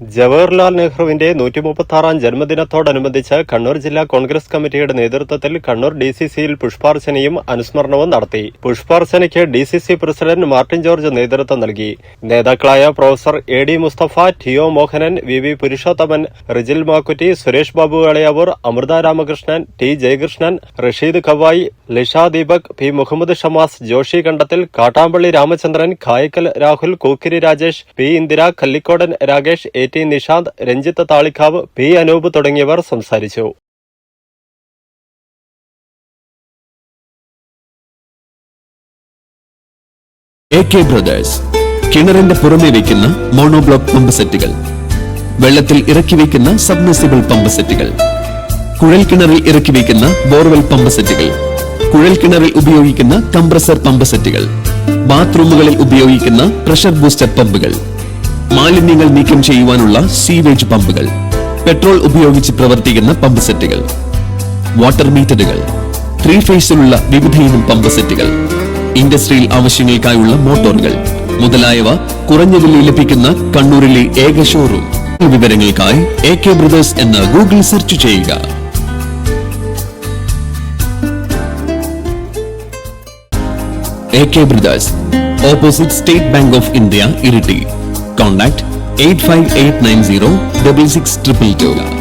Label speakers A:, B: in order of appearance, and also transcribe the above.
A: ജവഹർലാൽ നെഹ്റുവിന്റെ നൂറ്റി മുപ്പത്തി ആറാം ജന്മദിനത്തോടനുബന്ധിച്ച് കണ്ണൂർ ജില്ലാ കോൺഗ്രസ് കമ്മിറ്റിയുടെ നേതൃത്വത്തിൽ കണ്ണൂർ ഡി സി സിയിൽ പുഷ്പാർച്ചനയും അനുസ്മരണവും നടത്തി. പുഷ്പാർച്ചനയ്ക്ക് D C C president Martin George നേതൃത്വം നൽകി. നേതാക്കളായ professor A D Mustafa T O Mohanan V V Purushothaman Rijil Makkutty Suresh Babu Elayavoor Amrutha Ramakrishnan T Jayakrishnan Rasheed Kavayi Lisha Deepak P Muhammed Shamas Joshi Kandathil Kattampally Ramachandran Kayakkal Rahul Kookkiri Rajesh P Indira Kallikodan Rakesh A T Nishanth Ranjith Thalikkavu P Anoop തുടങ്ങിയവർ സംസാരിച്ചു.
B: കിണറിന്റെ പുറമെ വയ്ക്കുന്ന monoblock pump സെറ്റുകൾ. വെള്ളത്തിൽ ഇറക്കി വയ്ക്കുന്ന submersible pump സെറ്റുകൾ. കുഴൽ കിണറിൽ ഇറക്കി വയ്ക്കുന്ന ബോർവെൽ പമ്പ് സെറ്റുകൾ. കുഴൽ കിണറിൽ ഉപയോഗിക്കുന്ന കംപ്രസർ പമ്പ് സെറ്റുകൾ. ബാത്റൂമുകളിൽ ഉപയോഗിക്കുന്ന പ്രഷർ ബൂസ്റ്റർ പമ്പുകൾ. മാലിന്യങ്ങൾ നീക്കം ചെയ്യുവാനുള്ള സീവേജ് പമ്പുകൾ പെട്രോൾ ഉപയോഗിച്ച് പ്രവർത്തിക്കുന്ന പമ്പ് സെറ്റുകൾ വാട്ടർ മീറ്ററുകൾ ത്രീ ഫേസിലുള്ള വിവിധയിനം പമ്പ് സെറ്റുകൾ ഇൻഡസ്ട്രിയൽ ആവശ്യങ്ങൾക്കായുള്ള മോട്ടോറുകൾ മുതലായവ കുറഞ്ഞ വിലയിൽ ലഭിക്കുന്ന കണ്ണൂരിലെ ഏക ഷോറൂം വിവരങ്ങൾക്കായി എ കെ ബ്രദേഴ്സ് എന്ന് ഗൂഗിൾ സെർച്ച് ചെയ്യുക. A K brothers opposite State Bank of India Iritty contact eight five eight nine zero double six triple two